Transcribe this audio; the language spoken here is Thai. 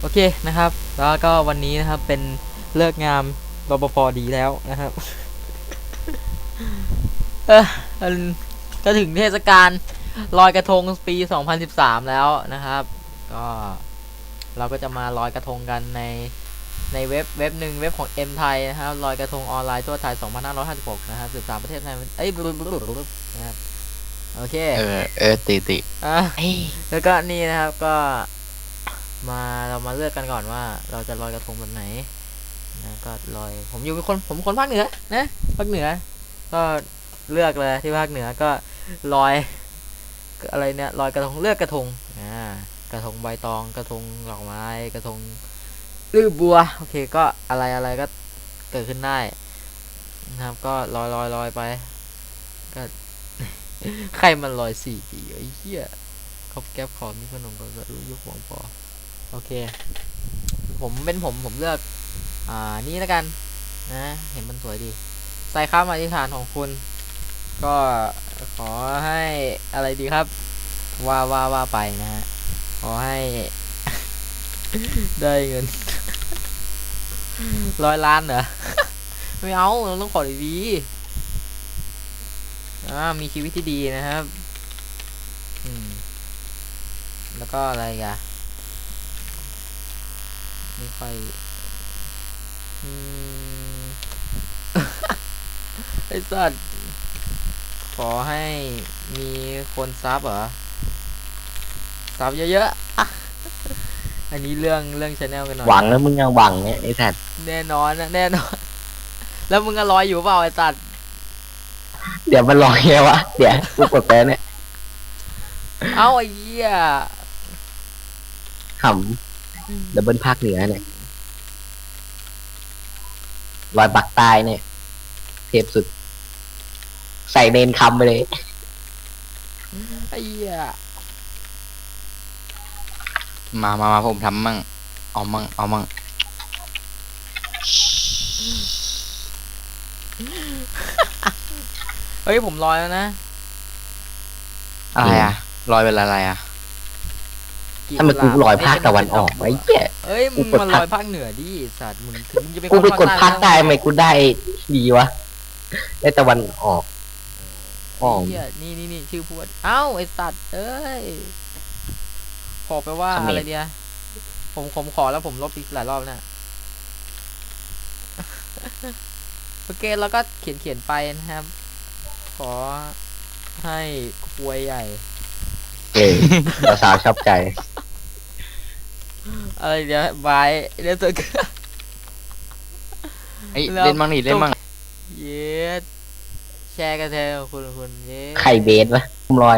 โอเคนะครับ แล้วก็วันนี้นะครับเป็นเลิกงามรปภดีแล้วนะครับเออมันก็ถึงเทศกาลลอยกระทงปี 2013 แล้วนะครับ ก็เราก็จะมาลอยกระทงกันในในเว็บเว็บหนึ่งเว็บของ M ไทยนะครับลอยกระทงออนไลน์ทั่วไทย 2556 นะครับ 13 ประเทศไทยเอ้ยนะครับโอเค เออ เออติติอะเฮ้ยแล้วก็นี่นะครับก็ มาเรามาเลือกกันก่อนว่าเราจะลอยกระทงแบบไหนนะก็ลอยผมอยู่เป็นคนผมคนภาคเหนือนะภาคเหนือ ก็เลือกเลยที่ภาคเหนือก็ลอยอะไรเนี่ยลอยกระทงเลือกกระทงอ่ากระทงใบตองกระทงดอกไม้กระทงลืบบัวโอเคก็อะไรอะไรก็เกิดขึ้นได้นะครับ ก็ลอยลอยลอยไปก็ใครมันลอยสี่ปีไอ้เหี้ยครบแก๊ปขอมีขนมก็รู้ยุคหวงปอ โอเค ผมเป็นผมผมเลือก อ่า นี่แล้วกัน นะ เห็นมันสวยดี ใส่ข้ามอธิษฐานของคุณ ก็ขอให้อะไรดีครับ ว่าว่าว่าไปนะฮะ ขอให้ ได้เงินร้อยล้านเหรอ ไม่เอา เราต้องขอดีอ่ามีชีวิตที่ดีนะครับ อืม แล้วก็อะไรอีกัน ไม่ค่อยอืมไอ้สัตว์ขอให้มีคนซับเหรอ ซับเยอะๆอะอันนี้เรื่องเรื่องชาแนลกันหน่อย หวังแล้วมึงยังหวังเนี่ยไอ้สัตว์แน่นอนนะแน่นอน แล้วมึงก็รอยอยู่เปล่าไอ้สัตว์เดี๋ยวมันลอยไงวะ เดี๋ยวกูกดแปลเนี่ย เอ้าไอ้เหี้ยขำ ดับเบิลภาคเหนือเนี่ยลอยปักใต้เนี่ย เทพสุด ใส่เนนคำไปเลย ไอ้เหี้ยมามามาผมทำมั่ง เอามั่ง เอามั่ง เฮ้ย ผมลอยแล้วนะ อะไรอะลอยเป็นอะไรอะ ถ้ามันกูลอยภาคตะวันออกไอ้เหี้ย เอ้ยมึงกูกดมาลภาคอยภาคเหนือดิสัตว์มึงถึงมึงจะเป็นกูไปคนกดภาคใต้ไหทำไมกูได้ดีวะ ได้ตะวันออกออกไอ้เหี้ยนี่นี่นี่ชื่อพูดเอ้าไอ้สัตว์เอ้ยขอไปว่าเขมร อะไรเดียผมผมขอแล้วผมลบอีกหลายรอบนะโอเคแล้วก็เขียนเขียนไปนะครับ ขอให้ควยใหญ่ เออสาวๆชอบใจ อะไรเดี๋ยวบายเดี๋ยวจะเอ้ยแล้ว เล่นมั่งดิเล่นมั่ง เย็ดแชร์กันเถอะคุณคุณเย็ด ไข่เบสวะลอย